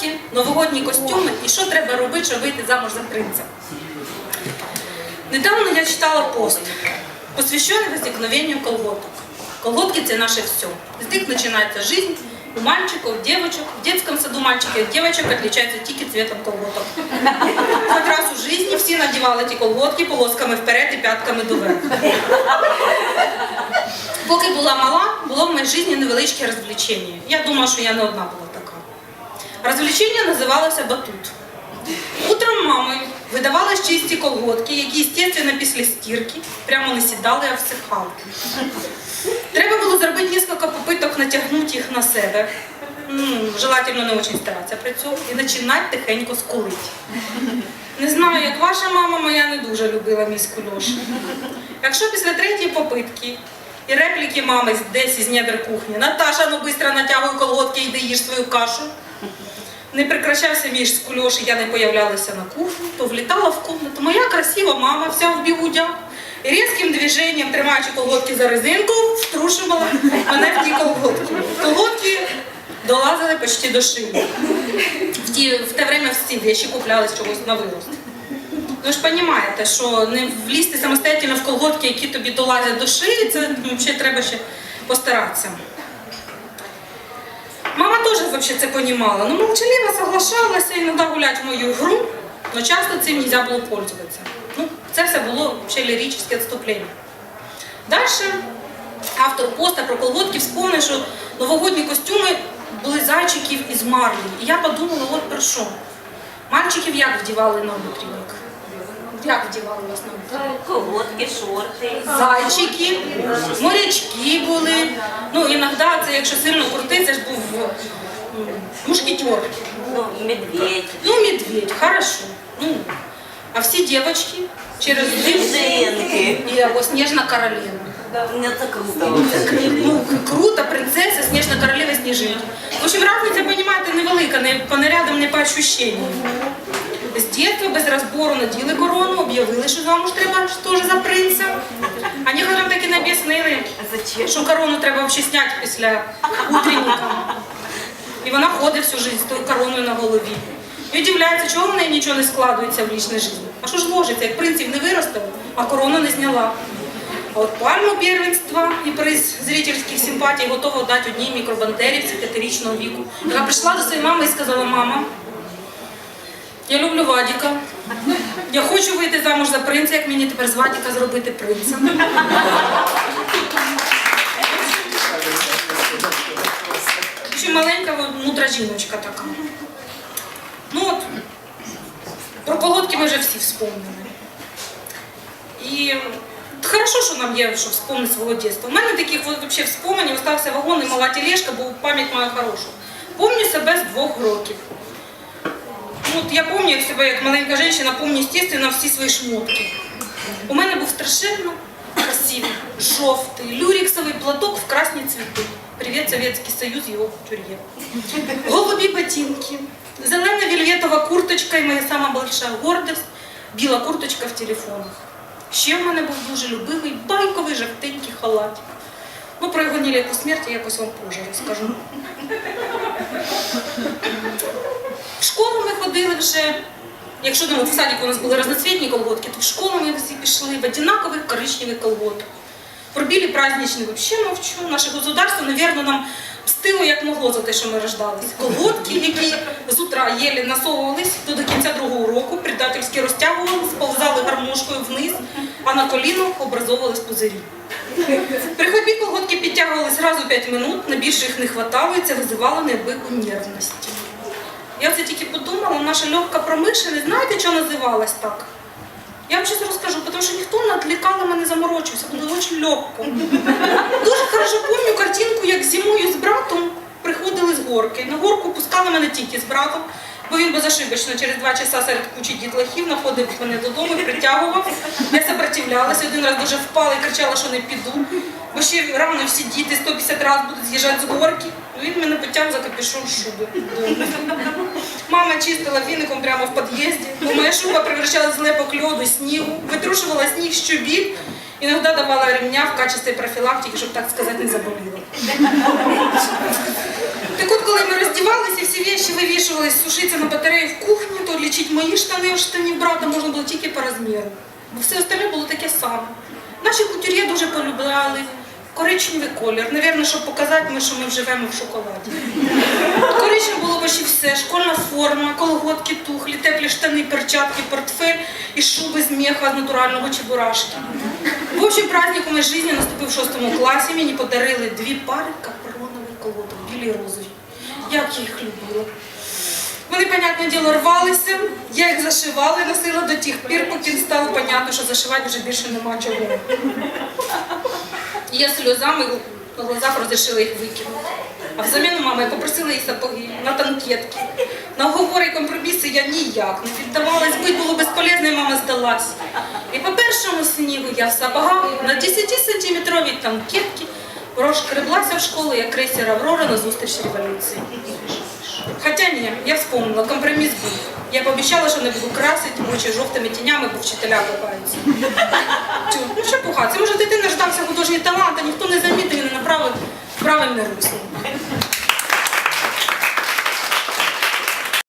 колготки, новогодні костюми і що треба робити, щоб вийти замуж за принца. Недавно я читала пост, посвященный возникновению колготок. Колготки – це наше все. З них починається жизнь у мальчиков, девочек. В детском саду мальчики от девочек отличаются тільки цветом колготок. Хоч раз у житті всі надівали ті колготки полосками вперед і п'ятками доверху. Поки була мала, було в моїй житті невеличке розвлечення. Я думала, що я не одна була така. Розвлечення називалося батут. Утром мамою видавали чисті колготки, які, естественно, після стірки прямо не сідали, а всихали. Треба було зробити кілька попиток натягнути їх на себе. Ну, желательно не дуже старатися при цьому і починати тихенько скулити. Не знаю, як ваша мама, моя не дуже любила мій скульош. Якщо після третьої попитки і репліки мами десь із недр кухні Наташа, ну швидко натягуй колготки йди їж свою кашу. Не прекращався мій скульош, я не появлялася на кухні, то влітала в кухню. Моя красива мама, вся в бігудях, і різким движенням, тримаючи колготки за резинку, втрушувала мене в ті колготки. Колготки долазили почти до шиї. В, ті, в те время всі вещі куплялись чогось на вирост. Ви ж розумієте, що не влізти самостоятельно в колготки, які тобі долазять до шиї, це взагалі треба ще постаратися. Мама теж вообще це понімала, ну молчаливо соглашалася іноді гуляти в мою гру, але часто цим не можна було пользуватися. Ну, це все було ще ліричне відступлення. Далі автор поста про колготки вспомнив, що новогодні костюми були зайчиків із марлі. І я подумала, от про що. Мальчиків як вдівали на утренник? Як вдівали вас на утренник? Колготки, шорти. Зайчики, морячки були. Ну, іноді це, якщо сильно крутий, це ж був м, мушкетер. Ну, медведь. Ну, медведь, хорошо. Ну, а всі дівчатки через дим і або Сніжна королева. Мені це круто. Ну, круто, принцеса, Сніжна королева, Сніжинки. В общем, разниця, понимаете, невелика, не по нарядам, не по ощущениям. Без розбору наділи корону, об'явили, що замуж треба теж за принца. А некоторым так і не об'яснили, що корону треба взагалі зняти після утренника. І вона ходить всю життя з тою короною на голові. І удивляється, чого в неї нічого не складується в лічній житті. А що ж ложиться, як принців не виростила, а корону не зняла. А от пальму первенства і приз зрительських симпатій готова дати одній мікробантерівці п'ятирічного віку, яка прийшла до своєї мами і сказала, мама, я люблю Вадіка. Я хочу вийти замуж за принца, як мені тепер з Вадіка зробити принцем. Ще маленька мудра жіночка така. Ну от, про колодки ми вже всі вспомнили. І хорошо, що нам є, що вспомнити свого дитинства. У мене таких вообще вспоминів остався вагон і мала тележка, бо пам'ять моя хороша. Помню себе з двох років. Ну, от я як себе як маленька жінка, пам'ятаю, естественно, всі свої шмотки. У мене був страшенно красивий, жовтий, люрексовий платок в красні цвіти. Привіт, Совєтський Союз, його тюр'є. Голубі ботинки, зелена вельветова курточка і моя сама большая гордость, біла курточка в телефонах. Ще в мене був дуже любимий байковий жовтенький халатик. Ну, про його нелепу смерть я якось вам позже розкажу. В школу ми ходили вже. Якщо ну, в садіку у нас були разноцвітні колготки, то в школу ми всі пішли в одинакових коричневих колготках. Про білі праздничні взагалі мовчу. Наше государство, навірно, нам мстило як могло за те, що ми рождалися. Колготки, які з утра єлі насовувались, то до кінця другого року предательськи розтягували, сповзали гармошкою вниз, а на коліно образовувались пузирі. При ходьбі колготки підтягувались раз у 5 минут, на більше їх не хватало, і це визивало неабияку нервності. Я це тільки подумала, наша легка промишленість, знаєте, що називалась так? Я вам зараз розкажу, тому що ніхто над лікалами не заморочився, було дуже легко. Дуже хорошо пам'ятаю картинку, як зимою з братом приходили з горки. На горку пускали мене тільки з братом, бо він безошибочно через два часа серед кучі дітлахів знаходив мене додому і притягував. Я сопротивлялася, один раз дуже впала і кричала, що не піду. Бо ще рано всі діти 150 разів будуть з'їжджати з горки. Він мене потяг за капюшон шуби. Мама чистила віником прямо в під'їзді, бо моя шуба превращалась в лепок льоду, снігу, витрушувала сніг з чобіт Иногда давала ремня в качестве профилактики, чтобы, так сказать, не заболіла. Так от, коли ми роздівалися, всі вещи вивішувались сушитися на батареї в кухні, то лічити мої штани, штанів брата можна було тільки по розміру. Бо все остальне було таке саме. Наші кутюр'є дуже полюбляли коричневий колір. Навірно, щоб показати, що ми живемо в шоколаді. Коричневе було почти все, школьна форма, колготки, тухлі, теплі штани, перчатки, портфель і шуби з меха з натурального чебурашки. В общем, праздник у моей жизни наступив в шостому класі. Мені подарили дві пари капронових колготок, білі розові. Як я їх любила. Вони, понятне діло, рвалися, я їх зашивала і носила до тих пір, поки стало понятно, що зашивати вже більше нема чого. І я сльозами на глазах розрішила їх викинути. А взамін мама я попросила її сапоги на танкетки. На уговори і компроміси я ніяк не піддавалась, бить було безполезно, і мама здалась. І по першому снігу я в сапогах на 10-сантиметровій танкетці розкреблася в школу, як крейсер Аврора на зустріч революції. Хоча ні, я вспомнила, компроміс був. Я пообіцяла, що не буду красити очі жовтими тінями, бо вчителя копаються. Ну що пухатися? може дитина ждався художній талант, а ніхто не замітив і не направив правильне русло.